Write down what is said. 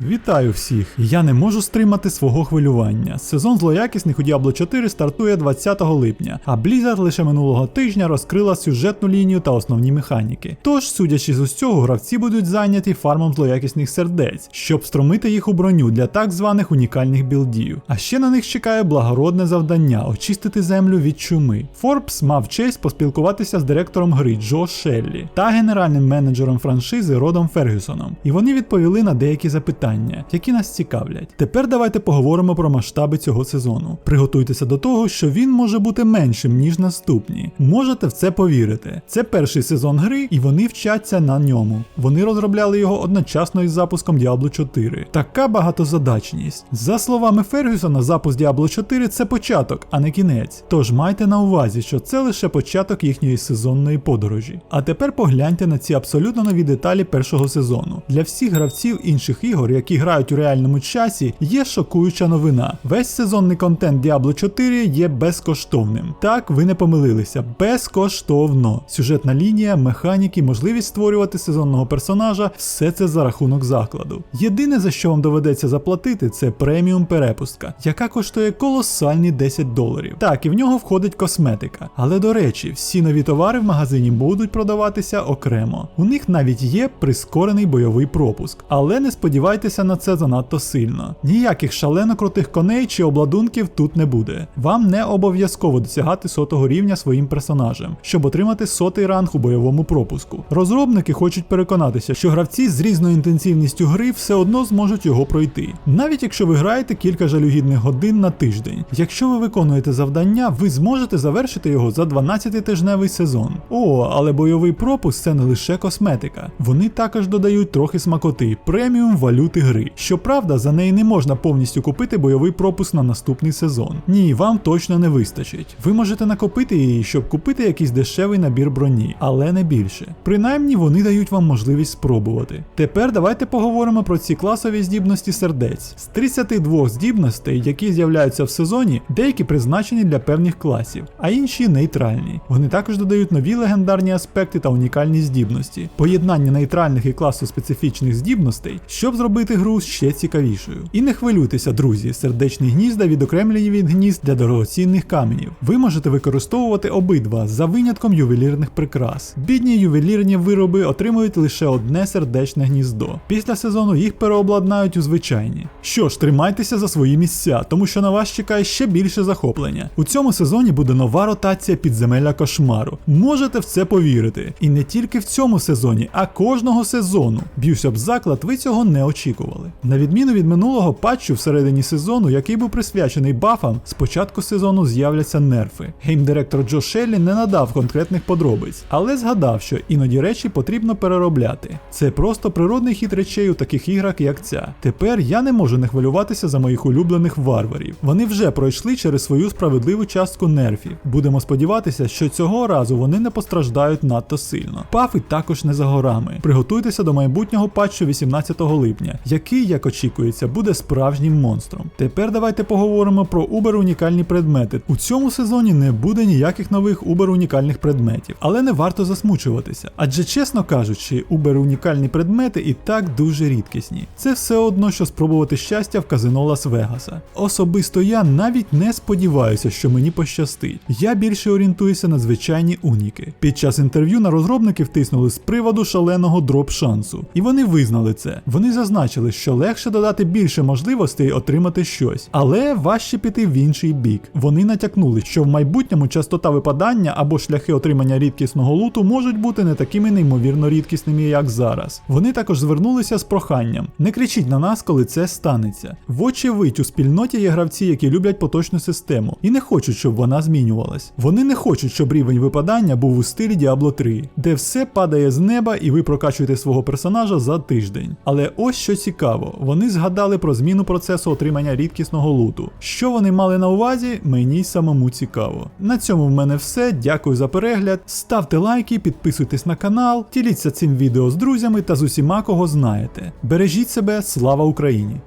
Вітаю всіх! Я не можу стримати свого хвилювання. Сезон злоякісних у Diablo 4 стартує 20 липня, а Blizzard лише минулого тижня розкрила сюжетну лінію та основні механіки. Тож, судячи з усього, гравці будуть зайняті фармом злоякісних сердець, щоб стромити їх у броню для так званих унікальних білдів. А ще на них чекає благородне завдання очистити землю від чуми. Forbes мав честь поспілкуватися з директором гри Джо Шеллі та генеральним менеджером франшизи Родом Фергюсоном, і вони відповіли на деякі запитання, які нас цікавлять. Тепер давайте поговоримо про масштаби цього сезону. Приготуйтеся до того, що він може бути меншим, ніж наступні. Можете в це повірити. Це перший сезон гри, і вони вчаться на ньому. Вони розробляли його одночасно із запуском Diablo 4. Така багатозадачність. За словами Фергюсона, запуск Diablo 4 це початок, а не кінець. Тож майте на увазі, що це лише початок їхньої сезонної подорожі. А тепер погляньте на ці абсолютно нові деталі першого сезону. Для всіх гравців інших ігор, які грають у реальному часі, є шокуюча новина. Весь сезонний контент Diablo 4 є безкоштовним. Так, ви не помилилися, безкоштовно. Сюжетна лінія, механіки, можливість створювати сезонного персонажа все це за рахунок закладу. Єдине за що вам доведеться заплатити, це преміум перепустка, яка коштує колосальні 10 доларів. Так, і в нього входить косметика. Але до речі, всі нові товари в магазині будуть продаватися окремо. У них навіть є прискорений бойовий пропуск. Але не сподівайтеся на це занадто сильно. Ніяких шалено крутих коней чи обладунків тут не буде. Вам не обов'язково досягати сотого рівня своїм персонажем, щоб отримати сотий ранг у бойовому пропуску. Розробники хочуть переконатися, що гравці з різною інтенсивністю гри все одно зможуть його пройти. Навіть якщо ви граєте кілька жалюгідних годин на тиждень. Якщо ви виконуєте завдання, ви зможете завершити його за 12-тижневий сезон. О, але бойовий пропуск це не лише косметика. Вони також додають трохи смакоти, преміум валюти гри. Щоправда, за неї не можна повністю купити бойовий пропуск на наступний сезон. Ні, вам точно не вистачить. Ви можете накопити її, щоб купити якийсь дешевий набір броні, але не більше. Принаймні вони дають вам можливість спробувати. Тепер давайте поговоримо про ці класові здібності сердець. З 32 здібностей, які з'являються в сезоні, деякі призначені для певних класів, а інші нейтральні. Вони також додають нові легендарні аспекти та унікальні здібності, поєднання нейтральних і класу специфічних здібностей, щоб зробити гру ще цікавішою. І не хвилюйтеся, друзі, сердечні гнізда відокремлені від гнізд для дорогоцінних каменів. Ви можете використовувати обидва за винятком ювелірних прикрас. Бідні ювелірні вироби отримують лише одне сердечне гніздо. Після сезону їх переобладнають у звичайні. Що ж, тримайтеся за свої місця, тому що на вас чекає ще більше захоплення. У цьому сезоні буде нова ротація підземелля кошмару. Можете в це повірити. І не тільки в цьому сезоні, а кожного сезону. Б'юсь об заклад, ви цього не очікували. На відміну від минулого патчу всередині сезону, який був присвячений бафам, з початку сезону з'являться нерфи. Геймдиректор Джо Шеллі не надав конкретних подробиць, але згадав, що іноді речі потрібно переробляти. Це просто природний хід речей у таких іграх, як ця. Тепер я не можу не хвилюватися за моїх улюблених варварів. Вони вже пройшли через свою справедливу частку нерфів. Будемо сподіватися, що цього разу вони не постраждають надто сильно. Пафи також не за горами. Приготуйтеся до майбутнього патчу 18 липня, який, як очікується, буде справжнім монстром. Тепер давайте поговоримо про убер унікальні предмети. У цьому сезоні не буде ніяких нових убер унікальних предметів, але не варто засмучуватися. Адже, чесно кажучи, убер унікальні предмети і так дуже рідкісні. Це все одно, що спробувати щастя в казино Лас-Вегаса. Особисто я навіть не сподіваюся, що мені пощастить. Я більше орієнтуюся на звичайні уніки. Під час інтерв'ю на розробники втиснули з приводу шаленого дроп шансу, і вони визнали це. Вони зазначили, що легше додати більше можливостей отримати щось, але важче піти в інший бік. Вони натякнули, що в майбутньому частота випадання або шляхи отримання рідкісного луту можуть бути не такими неймовірно рідкісними, як зараз. Вони також звернулися з проханням: не кричіть на нас, коли це станеться. Вочевидь, у спільноті є гравці, які люблять поточну систему і не хочуть, щоб вона змінювалась. Вони не хочуть, щоб рівень випадання був у стилі Diablo 3, де все падає з неба і ви прокачуєте свого персонажа за тиждень. Але ось що цікаво, вони згадали про зміну процесу отримання рідкісного луту. Що вони мали на увазі, мені самому цікаво. На цьому в мене все. Дякую за перегляд. Ставте лайки, підписуйтесь на канал, діліться цим відео з друзями та з усіма, кого знаєте. Бережіть себе, слава Україні!